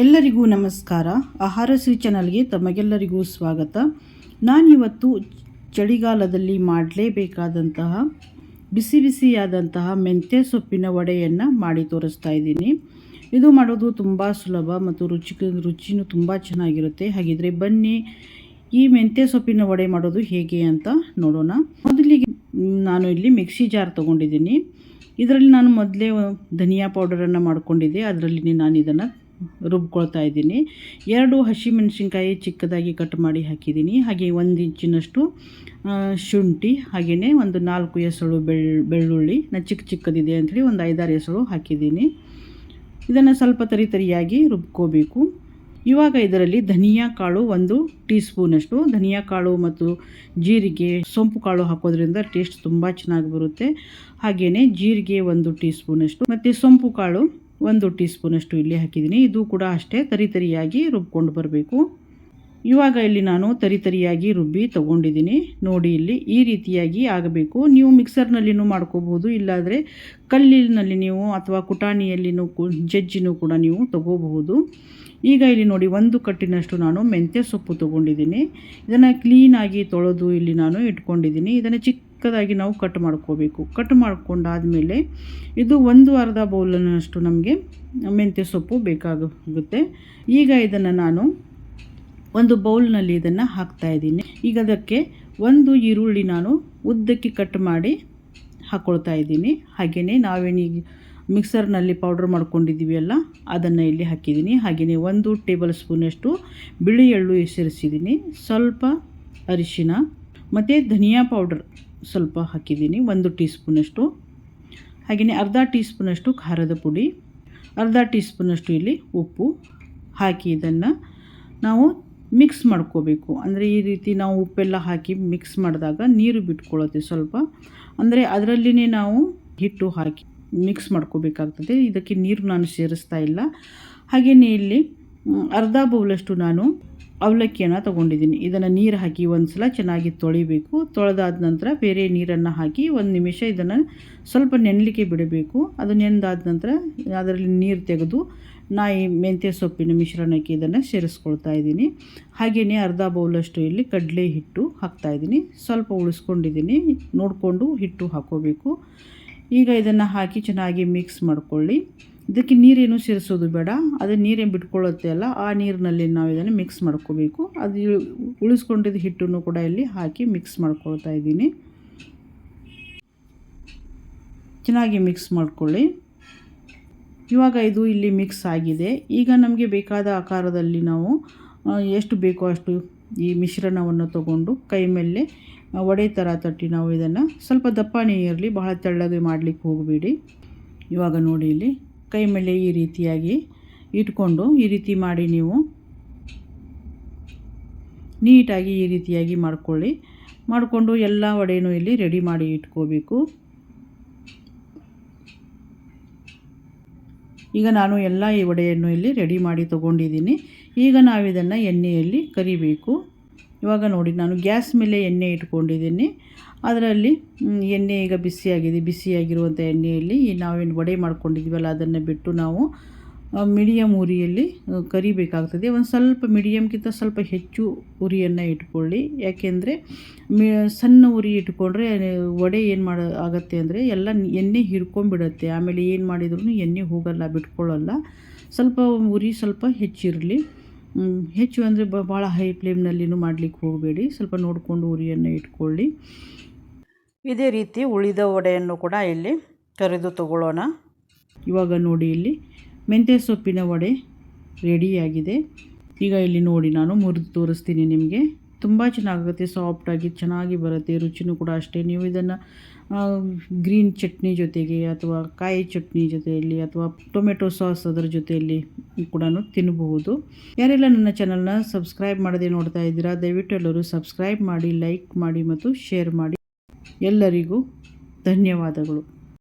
ಎಲ್ಲರಿಗೂ ನಮಸ್ಕಾರ. ಆಹಾರ ಶ್ರೀ ಚಾನಲ್ಗೆ ತಮಗೆಲ್ಲರಿಗೂ ಸ್ವಾಗತ. ನಾನಿವತ್ತು ಚಳಿಗಾಲದಲ್ಲಿ ಮಾಡಲೇಬೇಕಾದಂತಹ, ಬಿಸಿ ಬಿಸಿಯಾದಂತಹ ಮೆಂತ್ಯ ಸೊಪ್ಪಿನ ವಡೆಯನ್ನು ಮಾಡಿ ತೋರಿಸ್ತಾ ಇದ್ದೀನಿ. ಇದು ಮಾಡೋದು ತುಂಬ ಸುಲಭ ಮತ್ತು ರುಚಿ ರುಚಿನೂ ತುಂಬ ಚೆನ್ನಾಗಿರುತ್ತೆ. ಹಾಗಿದ್ರೆ ಬನ್ನಿ, ಈ ಮೆಂತ್ಯ ಸೊಪ್ಪಿನ ವಡೆ ಮಾಡೋದು ಹೇಗೆ ಅಂತ ನೋಡೋಣ. ಮೊದಲಿಗೆ ನಾನು ಇಲ್ಲಿ ಮಿಕ್ಸಿ ಜಾರ್ ತೊಗೊಂಡಿದ್ದೀನಿ. ಇದರಲ್ಲಿ ನಾನು ಮೊದಲೇ ಧನಿಯಾ ಪೌಡರನ್ನು ಮಾಡ್ಕೊಂಡಿದ್ದೆ. ಅದರಲ್ಲಿ ನಾನು ಇದನ್ನು ರುಬ್ಕೊಳ್ತಾ ಇದ್ದೀನಿ. ಎರಡು ಹಸಿಮೆಣಸಿನ್ಕಾಯಿ ಚಿಕ್ಕದಾಗಿ ಕಟ್ ಮಾಡಿ ಹಾಕಿದ್ದೀನಿ. ಹಾಗೆ ಒಂದು ಇಂಚಿನಷ್ಟು ಶುಂಠಿ ಹಾಗೆಯೇ ಒಂದು ನಾಲ್ಕು ಎಸಳು ಬೆಳ್, ಬೆಳ್ಳುಳ್ಳಿ ನಾನು ಚಿಕ್ಕ ಚಿಕ್ಕದಿದೆ ಅಂಥೇಳಿ ಒಂದು ಐದಾರು ಎಸಳು ಹಾಕಿದ್ದೀನಿ. ಇದನ್ನು ಸ್ವಲ್ಪ ತರಿ ತರಿಯಾಗಿ ರುಬ್ಕೋಬೇಕು. ಇವಾಗ ಇದರಲ್ಲಿ ಧನಿಯಾ ಕಾಳು ಒಂದು ಟೀ ಸ್ಪೂನಷ್ಟು ಧನಿಯಾ ಕಾಳು ಮತ್ತು ಜೀರಿಗೆ, ಸೊಂಪು ಕಾಳು ಹಾಕೋದ್ರಿಂದ ಟೇಸ್ಟ್ ತುಂಬ ಚೆನ್ನಾಗಿ ಬರುತ್ತೆ. ಹಾಗೆಯೇ ಜೀರಿಗೆ ಒಂದು ಟೀ ಸ್ಪೂನಷ್ಟು ಮತ್ತು ಸೊಂಪು ಕಾಳು ಒಂದು ಟೀ ಸ್ಪೂನಷ್ಟು ಇಲ್ಲಿ ಹಾಕಿದ್ದೀನಿ. ಇದು ಕೂಡ ಅಷ್ಟೇ ತರಿ ತರಿಯಾಗಿ ರುಬ್ಕೊಂಡು ಬರಬೇಕು. ಇವಾಗ ಇಲ್ಲಿ ನಾನು ತರಿ ತರಿಯಾಗಿ ರುಬ್ಬಿ ತಗೊಂಡಿದ್ದೀನಿ. ನೋಡಿ ಇಲ್ಲಿ ಈ ರೀತಿಯಾಗಿ ಆಗಬೇಕು. ನೀವು ಮಿಕ್ಸರ್ನಲ್ಲಿನೂ ಮಾಡ್ಕೋಬೋದು, ಇಲ್ಲಾದರೆ ಕಲ್ಲಿನಲ್ಲಿ ನೀವು ಅಥವಾ ಕುಟಾಣಿಯಲ್ಲಿನೂ ಜಜ್ಜಿನೂ ಕೂಡ ನೀವು ತಗೋಬಹುದು. ಈಗ ಇಲ್ಲಿ ನೋಡಿ ಒಂದು ಕಟ್ಟಿನಷ್ಟು ನಾನು ಮೆಂತ್ಯ ಸೊಪ್ಪು ತೊಗೊಂಡಿದ್ದೀನಿ. ಇದನ್ನು ಕ್ಲೀನಾಗಿ ತೊಳೆದು ಇಲ್ಲಿ ನಾನು ಇಟ್ಕೊಂಡಿದ್ದೀನಿ. ಇದನ್ನು ಚಿಕ್ಕದಾಗಿ ನಾವು ಕಟ್ ಮಾಡ್ಕೋಬೇಕು. ಕಟ್ ಮಾಡ್ಕೊಂಡಾದಮೇಲೆ ಇದು ಒಂದು ಅರ್ಧ ಬೌಲನಷ್ಟು ನಮಗೆ ಮೆಂತ್ಯ ಸೊಪ್ಪು ಬೇಕಾಗುತ್ತೆ ಈಗ ಇದನ್ನು ನಾನು ಒಂದು ಬೌಲ್ನಲ್ಲಿ ಇದನ್ನು ಹಾಕ್ತಾ ಇದ್ದೀನಿ. ಈಗ ಅದಕ್ಕೆ ಒಂದು ಈರುಳ್ಳಿ ನಾನು ಉದ್ದಕ್ಕೆ ಕಟ್ ಮಾಡಿ ಹಾಕ್ಕೊಳ್ತಾ ಇದ್ದೀನಿ. ಹಾಗೆಯೇ ನಾವೇನೀಗ ಮಿಕ್ಸರ್ನಲ್ಲಿ ಪೌಡ್ರ್ ಮಾಡ್ಕೊಂಡಿದ್ದೀವಿ ಅಲ್ಲ, ಅದನ್ನು ಇಲ್ಲಿ ಹಾಕಿದ್ದೀನಿ. ಹಾಗೆಯೇ ಒಂದು ಟೇಬಲ್ ಸ್ಪೂನಷ್ಟು ಬಿಳಿ ಎಳ್ಳು ಹೆಸರಿಸಿದ್ದೀನಿ. ಸ್ವಲ್ಪ ಅರಿಶಿನ ಮತ್ತು ಧನಿಯಾ ಪೌಡ್ರ್ ಸ್ವಲ್ಪ ಹಾಕಿದ್ದೀನಿ, ಒಂದು ಟೀ ಸ್ಪೂನಷ್ಟು ಹಾಗೆಯೇ ಅರ್ಧ ಟೀ ಸ್ಪೂನಷ್ಟು ಖಾರದ ಪುಡಿ, ಅರ್ಧ ಟೀ ಸ್ಪೂನಷ್ಟು ಇಲ್ಲಿ ಉಪ್ಪು ಹಾಕಿ ಇದನ್ನು ನಾವು ಮಿಕ್ಸ್ ಮಾಡ್ಕೋಬೇಕು. ಅಂದರೆ ಈ ರೀತಿ ನಾವು ಉಪ್ಪೆಲ್ಲ ಹಾಕಿ ಮಿಕ್ಸ್ ಮಾಡಿದಾಗ ನೀರು ಬಿಟ್ಕೊಳ್ಳುತ್ತೆ ಸ್ವಲ್ಪ. ಅಂದರೆ ಅದರಲ್ಲಿನೇ ನಾವು ಹಿಟ್ಟು ಹಾಕಿ ಮಿಕ್ಸ್ ಮಾಡ್ಕೋಬೇಕಾಗ್ತದೆ. ಇದಕ್ಕೆ ನೀರು ನಾನು ಸೇರಿಸ್ತಾ ಇಲ್ಲ. ಹಾಗೆಯೇ ಇಲ್ಲಿ ಅರ್ಧ ಬೌಲಷ್ಟು ನಾನು ಅವಲಕ್ಕಿಯನ್ನು ತೊಗೊಂಡಿದ್ದೀನಿ. ಇದನ್ನು ನೀರು ಹಾಕಿ ಒಂದು ಸಲ ಚೆನ್ನಾಗಿ ತೊಳಿಬೇಕು. ತೊಳೆದಾದ ನಂತರ ಬೇರೆ ನೀರನ್ನು ಹಾಕಿ ಒಂದು ನಿಮಿಷ ಇದನ್ನು ಸ್ವಲ್ಪ ನೆನಲಿಕ್ಕೆ ಬಿಡಬೇಕು. ಅದು ನೆನೆದಾದ ನಂತರ ಅದರಲ್ಲಿ ನೀರು ತೆಗೆದು ನಾಯಿ ಮೆಂತ್ಯ ಸೊಪ್ಪಿನ ಮಿಶ್ರಣಕ್ಕೆ ಇದನ್ನು ಸೇರಿಸ್ಕೊಳ್ತಾ ಇದ್ದೀನಿ. ಹಾಗೆಯೇ ಅರ್ಧ ಬೌಲಷ್ಟು ಇಲ್ಲಿ ಕಡಲೆ ಹಿಟ್ಟು ಹಾಕ್ತಾ ಇದ್ದೀನಿ. ಸ್ವಲ್ಪ ಉಳಿಸ್ಕೊಂಡಿದ್ದೀನಿ. ನೋಡಿಕೊಂಡು ಹಿಟ್ಟು ಹಾಕೋಬೇಕು. ಈಗ ಇದನ್ನು ಹಾಕಿ ಚೆನ್ನಾಗಿ ಮಿಕ್ಸ್ ಮಾಡ್ಕೊಳ್ಳಿ. ಇದಕ್ಕೆ ನೀರೇನು ಸೇರಿಸೋದು ಬೇಡ. ಅದು ನೀರೇನು ಬಿಟ್ಕೊಳ್ಳುತ್ತೆ ಅಲ್ಲ, ಆ ನೀರಿನಲ್ಲಿ ನಾವು ಇದನ್ನು ಮಿಕ್ಸ್ ಮಾಡ್ಕೋಬೇಕು. ಅದು ಉಳಿಸ್ಕೊಂಡಿದ್ದ ಹಿಟ್ಟನ್ನು ಕೂಡ ಇಲ್ಲಿ ಹಾಕಿ ಮಿಕ್ಸ್ ಮಾಡ್ಕೊಳ್ತಾ ಇದ್ದೀನಿ. ಚೆನ್ನಾಗಿ ಮಿಕ್ಸ್ ಮಾಡ್ಕೊಳ್ಳಿ. ಇವಾಗ ಇದು ಇಲ್ಲಿ ಮಿಕ್ಸ್ ಆಗಿದೆ. ಈಗ ನಮಗೆ ಬೇಕಾದ ಆಕಾರದಲ್ಲಿ ನಾವು ಎಷ್ಟು ಬೇಕೋ ಅಷ್ಟು ಈ ಮಿಶ್ರಣವನ್ನು ತಗೊಂಡು ಕೈ ಮೇಲೆ ವಡೆ ಥರ ತಟ್ಟಿ ನಾವು ಇದನ್ನು ಸ್ವಲ್ಪ ದಪ್ಪನೇ ಇರಲಿ, ಬಹಳ ತೆಳ್ಳಗೆ ಮಾಡಲಿಕ್ಕೆ ಹೋಗಬೇಡಿ. ಇವಾಗ ನೋಡಿ ಇಲ್ಲಿ. ಕೈ ಮೇಲೆ ಈ ರೀತಿಯಾಗಿ ಇಟ್ಕೊಂಡು ಈ ರೀತಿ ಮಾಡಿ ನೀವು ನೀಟಾಗಿ ಈ ರೀತಿಯಾಗಿ ಮಾಡ್ಕೊಳ್ಳಿ. ಮಾಡಿಕೊಂಡು ಎಲ್ಲ ವಡೆನೂ ಇಲ್ಲಿ ರೆಡಿ ಮಾಡಿ ಇಟ್ಕೋಬೇಕು. ಈಗ ನಾನು ಎಲ್ಲ ಈ ವಡೆಯನ್ನು ಇಲ್ಲಿ ರೆಡಿ ಮಾಡಿ ತೊಗೊಂಡಿದ್ದೀನಿ. ಈಗ ನಾವು ಇದನ್ನು ಎಣ್ಣೆಯಲ್ಲಿ ಕರಿಬೇಕು. ಇವಾಗ ನೋಡಿ, ನಾನು ಗ್ಯಾಸ್ ಮೇಲೆ ಎಣ್ಣೆ ಇಟ್ಕೊಂಡಿದ್ದೀನಿ. ಅದರಲ್ಲಿ ಎಣ್ಣೆ ಈಗ ಬಿಸಿಯಾಗಿದೆ. ಬಿಸಿಯಾಗಿರುವಂಥ ಎಣ್ಣೆಯಲ್ಲಿ ನಾವೇನು ವಡೆ ಮಾಡ್ಕೊಂಡಿದ್ವಲ್ಲ ಅದನ್ನು ಬಿಟ್ಟು ನಾವು ಮೀಡಿಯಮ್ ಉರಿಯಲ್ಲಿ ಕರಿಬೇಕಾಗ್ತದೆ. ಒಂದು ಸ್ವಲ್ಪ ಮೀಡಿಯಮ್ಗಿಂತ ಸ್ವಲ್ಪ ಹೆಚ್ಚು ಉರಿಯನ್ನು ಇಟ್ಕೊಳ್ಳಿ. ಯಾಕೆಂದರೆ, ಮಿ, ಸಣ್ಣ ಉರಿ ಇಟ್ಕೊಂಡ್ರೆ ವಡೆ ಏನು ಮಾಡ, ಆಗತ್ತೆ ಅಂದರೆ ಎಲ್ಲ ಎಣ್ಣೆ ಹಿರ್ಕೊಂಡ್ಬಿಡತ್ತೆ ಆಮೇಲೆ ಏನು ಮಾಡಿದ್ರು ಎಣ್ಣೆ ಹೋಗಲ್ಲ, ಬಿಟ್ಕೊಳ್ಳಲ್ಲ. ಸ್ವಲ್ಪ ಉರಿ ಸ್ವಲ್ಪ ಹೆಚ್ಚಿರಲಿ. ಹೆಚ್ಚು ಅಂದರೆ ಭಾಳ ಹೈ ಫ್ಲೇಮ್ನಲ್ಲಿನೂ ಮಾಡಲಿಕ್ಕೆ ಹೋಗಬೇಡಿ. ಸ್ವಲ್ಪ ನೋಡಿಕೊಂಡು ಉರಿಯನ್ನು ಇಟ್ಕೊಳ್ಳಿ. ಇದೇ ರೀತಿ ಉಳಿದ ವಡೆಯನ್ನು ಕೂಡ ಇಲ್ಲಿ ಕರೆದು ತಗೊಳ್ಳೋಣ. ಇವಾಗ ನೋಡಿ ಇಲ್ಲಿ ಮೆಂತ್ಯ ಸೊಪ್ಪಿನ ವಡೆ ರೆಡಿಯಾಗಿದೆ. ಈಗ ಇಲ್ಲಿ ನೋಡಿ ನಾನು ಮುರಿದು ತೋರಿಸ್ತೀನಿ ನಿಮಗೆ. ತುಂಬ ಚೆನ್ನಾಗುತ್ತೆ ಸಾಫ್ಟಾಗಿ ಚೆನ್ನಾಗಿ ಬರುತ್ತೆ, ರುಚಿನೂ ಕೂಡ ಅಷ್ಟೇ. ನೀವು ಇದನ್ನು ಗ್ರೀನ್ ಚಟ್ನಿ ಜೊತೆಗೆ ಅಥವಾ ಕಾಯಿ ಚಟ್ನಿ ಜೊತೆಯಲ್ಲಿ ಅಥವಾ ಟೊಮೆಟೊ ಸಾಸ್ ಅದರ ಜೊತೆಯಲ್ಲಿ ಕೂಡ ತಿನ್ನಬಹುದು ಯಾರೆಲ್ಲ ನನ್ನ ಚಾನಲ್ನ ಸಬ್ಸ್ಕ್ರೈಬ್ ಮಾಡದೆ ನೋಡ್ತಾ ಇದ್ದೀರಾ, ದಯವಿಟ್ಟು ಎಲ್ಲರೂ ಸಬ್ಸ್ಕ್ರೈಬ್ ಮಾಡಿ ಲೈಕ್ ಮಾಡಿ ಮತ್ತು ಶೇರ್ ಮಾಡಿ. ಎಲ್ಲರಿಗೂ ಧನ್ಯವಾದಗಳು.